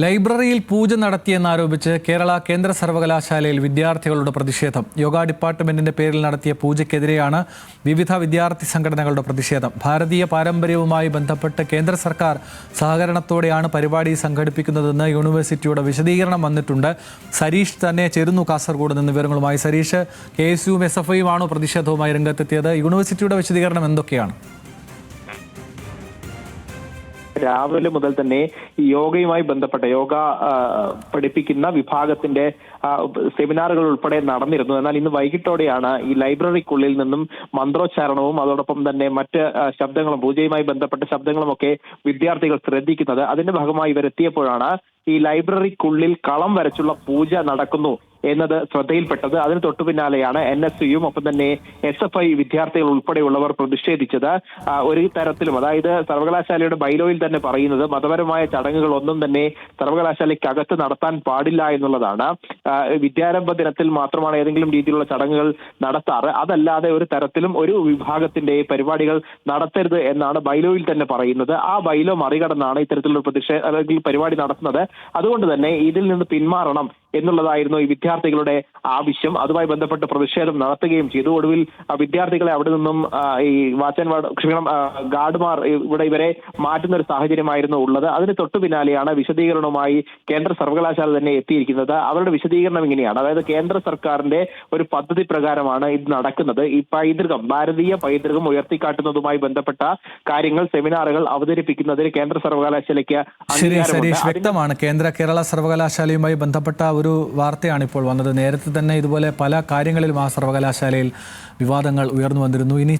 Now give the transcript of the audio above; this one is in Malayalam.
ലൈബ്രറിയിൽ പൂജ നടത്തിയെന്നാരോപിച്ച് കേരള കേന്ദ്ര സർവകലാശാലയിൽ വിദ്യാർത്ഥികളുടെ പ്രതിഷേധം. യോഗ ഡിപ്പാർട്ട്മെന്റിന്റെ പേരിൽ നടത്തിയ പൂജയ്ക്കെതിരെയാണ് വിവിധ വിദ്യാർത്ഥി സംഘടനകളുടെ പ്രതിഷേധം. ഭാരതീയ പാരമ്പര്യവുമായി ബന്ധപ്പെട്ട് കേന്ദ്ര സർക്കാർ സഹകരണത്തോടെയാണ് പരിപാടി സംഘടിപ്പിക്കുന്നതെന്ന് യൂണിവേഴ്സിറ്റിയുടെ വിശദീകരണം വന്നിട്ടുണ്ട്. സരീഷ് തന്നെ ചേരുന്നു കാസർഗോഡ് നിന്ന് വിവരങ്ങളുമായി. സരീഷ് കെ എസ് യുവും എസ് എഫ് ഐയുമാണോ പ്രതിഷേധവുമായി രംഗത്തെത്തിയത്? യൂണിവേഴ്സിറ്റിയുടെ വിശദീകരണം എന്തൊക്കെയാണ്? രാവിലെ മുതൽ തന്നെ യോഗയുമായി ബന്ധപ്പെട്ട യോഗ പഠിപ്പിക്കുന്ന വിഭാഗത്തിന്റെ സെമിനാറുകൾ ഉൾപ്പെടെ നടന്നിരുന്നു. എന്നാൽ ഇന്ന് വൈകിട്ടോടെയാണ് ഈ ലൈബ്രറിക്കുള്ളിൽ നിന്നും മന്ത്രോച്ചാരണവും അതോടൊപ്പം തന്നെ മറ്റ് ശബ്ദങ്ങളും പൂജയുമായി ബന്ധപ്പെട്ട ശബ്ദങ്ങളും ഒക്കെ വിദ്യാർത്ഥികൾ ശ്രദ്ധിക്കുന്നത്. അതിന്റെ ഭാഗമായി ഇവരെത്തിയപ്പോഴാണ് ഈ ലൈബ്രറിക്കുള്ളിൽ കളം വരച്ചുള്ള പൂജ നടക്കുന്നു. എന്നത് ശ്രദ്ധയിൽപ്പെട്ടത്. അതിന് തൊട്ടു പിന്നാലെയാണ് എൻ എസ് യുയും ഒപ്പം തന്നെ എസ് എഫ് ഐ വിദ്യാർത്ഥികൾ ഉൾപ്പെടെയുള്ളവർ പ്രതിഷേധിച്ചത്. ഒരു തരത്തിലും അതായത് സർവകലാശാലയുടെ ബൈലോയിൽ തന്നെ പറയുന്നത് മതപരമായ ചടങ്ങുകൾ ഒന്നും തന്നെ സർവകലാശാലയ്ക്കകത്ത് നടത്താൻ പാടില്ല എന്നുള്ളതാണ്. വിദ്യാരംഭ ദിനത്തിൽ മാത്രമാണ് ഏതെങ്കിലും രീതിയിലുള്ള ചടങ്ങുകൾ നടത്താറ്. അതല്ലാതെ ഒരു തരത്തിലും ഒരു വിഭാഗത്തിന്റെ പരിപാടികൾ നടത്തരുത് എന്നാണ് ബൈലോയിൽ തന്നെ പറയുന്നത്. ആ ബൈലോ മറികടന്നാണ് ഇത്തരത്തിലുള്ള പ്രതിഷേധ അല്ലെങ്കിൽ പരിപാടി നടത്തുന്നത്. അതുകൊണ്ട് തന്നെ ഇതിൽ നിന്ന് പിന്മാറണം എന്നുള്ളതായിരുന്നു ഈ വിദ്യാർത്ഥികളുടെ ആവശ്യം. അതുമായി ബന്ധപ്പെട്ട് പ്രതിഷേധം നടത്തുകയും ചെയ്തു. ഒടുവിൽ വിദ്യാർത്ഥികളെ അവിടെ നിന്നും ഈ വാച്ചൻവാട് ക്ഷീണം ഗാർഡുമാർ ഇവിടെ ഇവരെ മാറ്റുന്ന ഒരു സാഹചര്യമായിരുന്നു ഉള്ളത്. അതിന് തൊട്ടു പിന്നാലെയാണ് വിശദീകരണവുമായി കേന്ദ്ര സർവകലാശാല തന്നെ എത്തിയിരിക്കുന്നത്. അവരുടെ വിശദീകരണം ഇങ്ങനെയാണ്. അതായത് കേന്ദ്ര സർക്കാരിന്റെ ഒരു പദ്ധതി പ്രകാരമാണ് ഇത് നടക്കുന്നത്. ഈ പൈതൃകം ഭാരതീയ പൈതൃകം ഉയർത്തിക്കാട്ടുന്നതുമായി ബന്ധപ്പെട്ട കാര്യങ്ങൾ സെമിനാറുകൾ അവതരിപ്പിക്കുന്നതിന് കേന്ദ്ര സർവകലാശാലയ്ക്ക് ശരി അംഗീകാരമുണ്ട്. സരീഷ് വ്യക്തമാണ്. കേന്ദ്ര കേരള സർവകലാശാലയുമായി ബന്ധപ്പെട്ട ഒരു വാർത്തയാണ് ഇപ്പോൾ വന്നത്. നേരത്തെ തന്നെ ഇതുപോലെ പല കാര്യങ്ങളിലും ആ സർവകലാശാലയിൽ വിവാദങ്ങൾ ഉയർന്നു വന്നിരുന്നു. ഇനി